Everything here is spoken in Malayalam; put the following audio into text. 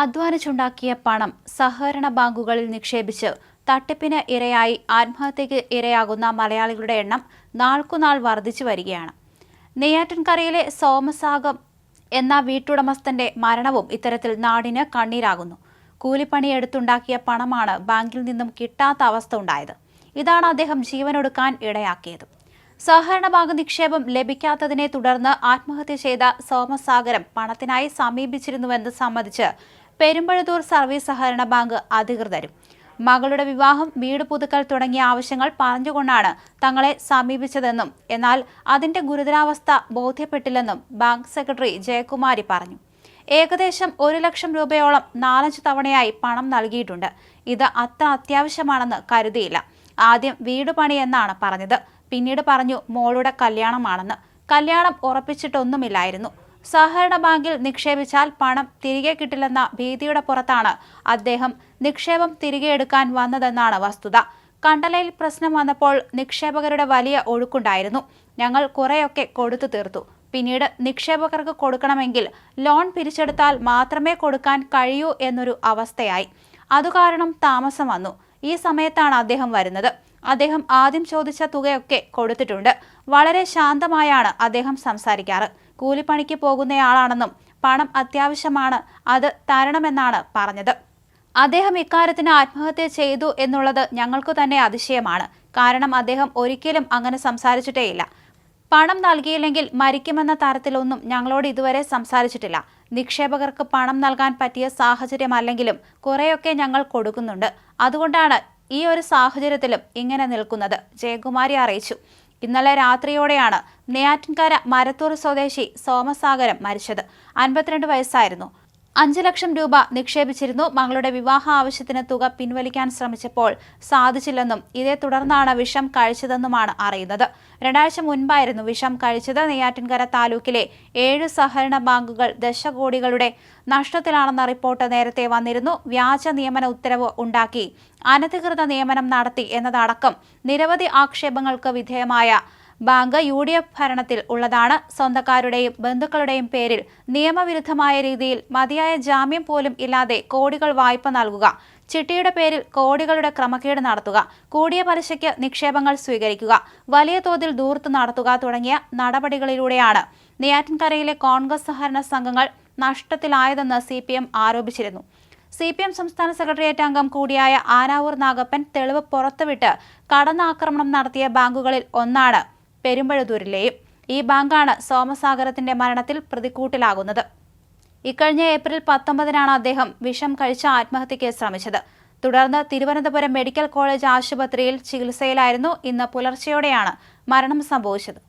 അധ്വാനിച്ചുണ്ടാക്കിയ പണം സഹകരണ ബാങ്കുകളിൽ നിക്ഷേപിച്ച് തട്ടിപ്പിന് ഇരയായി ആത്മഹത്യയ്ക്ക് ഇരയാകുന്ന മലയാളികളുടെ എണ്ണം നാൾക്കുനാൾ വർദ്ധിച്ചു വരികയാണ്. നെയ്യാറ്റിൻകരയിലെ സോമസാഗം എന്ന വീട്ടുടമസ്ഥന്റെ മരണവും ഇത്തരത്തിൽ നാടിന് കണ്ണീരാകുന്നു. കൂലിപ്പണിയെടുത്തുണ്ടാക്കിയ പണമാണ് ബാങ്കിൽ നിന്നും കിട്ടാത്ത അവസ്ഥ ഉണ്ടായത്. ഇതാണ് അദ്ദേഹം ജീവനൊടുക്കാൻ ഇടയാക്കിയത്. സഹകരണ ബാങ്ക് നിക്ഷേപം ലഭിക്കാത്തതിനെ തുടർന്ന് ആത്മഹത്യ ചെയ്ത സോമസാഗരം പണത്തിനായി സമീപിച്ചിരുന്നുവെന്ന് സമ്മതിച്ച് പെരുമ്പഴത്തൂർ സർവീസ് സഹകരണ ബാങ്ക് അധികൃതരും. മകളുടെ വിവാഹം വീട് പുതുക്കൽ തുടങ്ങിയ ആവശ്യങ്ങൾ പറഞ്ഞുകൊണ്ടാണ് തങ്ങളെ സമീപിച്ചതെന്നും എന്നാൽ അതിന്റെ ഗുരുതരാവസ്ഥ ബോധ്യപ്പെട്ടില്ലെന്നും ബാങ്ക് സെക്രട്ടറി ജയകുമാരി പറഞ്ഞു. ഏകദേശം ഒരു ലക്ഷം രൂപയോളം നാലഞ്ച് തവണയായി പണം നൽകിയിട്ടുണ്ട്. ഇത് അത്ര അത്യാവശ്യമാണെന്ന് കരുതിയില്ല. ആദ്യം വീട് പണിയെന്നാണ് പറഞ്ഞത്. പിന്നീട് പറഞ്ഞു മോളുടെ കല്യാണമാണെന്ന്. കല്യാണം ഉറപ്പിച്ചിട്ടൊന്നുമില്ലായിരുന്നു. സഹകരണ ബാങ്കിൽ നിക്ഷേപിച്ചാൽ പണം തിരികെ കിട്ടില്ലെന്ന ഭീതിയുടെ പുറത്താണ് അദ്ദേഹം നിക്ഷേപം തിരികെ എടുക്കാൻ വന്നതെന്നാണ് വസ്തുത. കണ്ടലയിൽ പ്രശ്നം വന്നപ്പോൾ നിക്ഷേപകരുടെ വലിയ ഒഴുക്കുണ്ടായിരുന്നു. ഞങ്ങൾ കുറെയൊക്കെ കൊടുത്തു തീർത്തു. പിന്നീട് നിക്ഷേപകർക്ക് കൊടുക്കണമെങ്കിൽ ലോൺ പിരിച്ചെടുത്താൽ മാത്രമേ കൊടുക്കാൻ കഴിയൂ എന്നൊരു അവസ്ഥയായി. അതുകാരണം താമസം വന്നു. ഈ സമയത്താണ് അദ്ദേഹം വരുന്നത്. അദ്ദേഹം ആദ്യം ചോദിച്ച തുകയൊക്കെ കൊടുത്തിട്ടുണ്ട്. വളരെ ശാന്തമായാണ് അദ്ദേഹം സംസാരിക്കാറ്. കൂലിപ്പണിക്ക് പോകുന്നയാളാണെന്നും പണം അത്യാവശ്യമാണ് അത് തരണമെന്നാണ് പറഞ്ഞത്. അദ്ദേഹം ഇക്കാര്യത്തിന് ആത്മഹത്യ ചെയ്തു എന്നുള്ളത് ഞങ്ങൾക്ക് തന്നെ അതിശയമാണ്. കാരണം അദ്ദേഹം ഒരിക്കലും അങ്ങനെ സംസാരിച്ചിട്ടേയില്ല. പണം നൽകിയില്ലെങ്കിൽ മരിക്കുമെന്ന തരത്തിലൊന്നും ഞങ്ങളോട് ഇതുവരെ സംസാരിച്ചിട്ടില്ല. നിക്ഷേപകർക്ക് പണം നൽകാൻ പറ്റിയ സാഹചര്യമല്ലെങ്കിലും കുറേയൊക്കെ ഞങ്ങൾ കൊടുക്കുന്നുണ്ട്. അതുകൊണ്ടാണ് ഈ ഒരു സാഹചര്യത്തിലും ഇങ്ങനെ നിൽക്കുന്നത്. ജയകുമാരി അറിയിച്ചു. ഇന്നലെ രാത്രിയോടെയാണ് നെയ്യാറ്റിൻകര മരത്തൂർ സ്വദേശി സോമസാഗരം മരിച്ചത്. അൻപത്തിരണ്ട് വയസ്സായിരുന്നു. അഞ്ച് ലക്ഷം രൂപ നിക്ഷേപിച്ചിരുന്നു. മകളുടെ വിവാഹ ആവശ്യത്തിന് തുക പിൻവലിക്കാൻ ശ്രമിച്ചപ്പോൾ സാധിച്ചില്ലെന്നും ഇതേ തുടർന്നാണ് വിഷം കഴിച്ചതെന്നുമാണ് അറിയുന്നത്. രണ്ടാഴ്ച മുൻപായിരുന്നു വിഷം കഴിച്ചത്. നെയ്യാറ്റിൻകര താലൂക്കിലെ ഏഴ് സഹകരണ ബാങ്കുകൾ ദശകോടികളുടെ നഷ്ടത്തിലാണെന്ന റിപ്പോർട്ട് നേരത്തെ വന്നിരുന്നു. വ്യാജ നിയമന ഉത്തരവ് ഉണ്ടാക്കി അനധികൃത നിയമനം നടത്തി എന്നതടക്കം നിരവധി ആക്ഷേപങ്ങൾക്ക് വിധേയമായ ബാങ്ക് യു ഡി എഫ് ഭരണത്തിൽ ഉള്ളതാണ്. സ്വന്തക്കാരുടെയും ബന്ധുക്കളുടെയും പേരിൽ നിയമവിരുദ്ധമായ രീതിയിൽ മതിയായ ജാമ്യം പോലും ഇല്ലാതെ കോടികൾ വായ്പ നൽകുക. ചിട്ടിയുടെ പേരിൽ കോടികളുടെ ക്രമക്കേട് നടത്തുക. കൂടിയ പലിശയ്ക്ക് നിക്ഷേപങ്ങൾ സ്വീകരിക്കുക. വലിയ തോതിൽ ദൂർത്ത് നടത്തുക തുടങ്ങിയ നടപടികളിലൂടെയാണ് നെയ്യാറ്റിൻകരയിലെ കോൺഗ്രസ് സഹകരണ സംഘങ്ങൾ നഷ്ടത്തിലായതെന്ന് സി പി എം ആരോപിച്ചിരുന്നു. സി പി എം സംസ്ഥാന സെക്രട്ടേറിയറ്റ് അംഗം കൂടിയായ ആനാവൂർ നാഗപ്പൻ തെളിവ് പുറത്തുവിട്ട് കടന്നാക്രമണം നടത്തിയ ബാങ്കുകളിൽ ഒന്നാണ്. പെരുമ്പഴത്തൂരിലെയും ഈ ബാങ്കാണ് സോമസാഗരത്തിന്റെ മരണത്തിൽ പ്രതിക്കൂട്ടിലാകുന്നത്. ഇക്കഴിഞ്ഞ ഏപ്രിൽ പത്തൊമ്പതിനാണ് അദ്ദേഹം വിഷം കഴിച്ച ആത്മഹത്യയ്ക്ക് ശ്രമിച്ചത്. തുടർന്ന് തിരുവനന്തപുരം മെഡിക്കൽ കോളേജ് ആശുപത്രിയിൽ ചികിത്സയിലായിരുന്നു ഇന്ന് പുലർച്ചെയോടെയാണ് മരണം സംഭവിച്ചത്.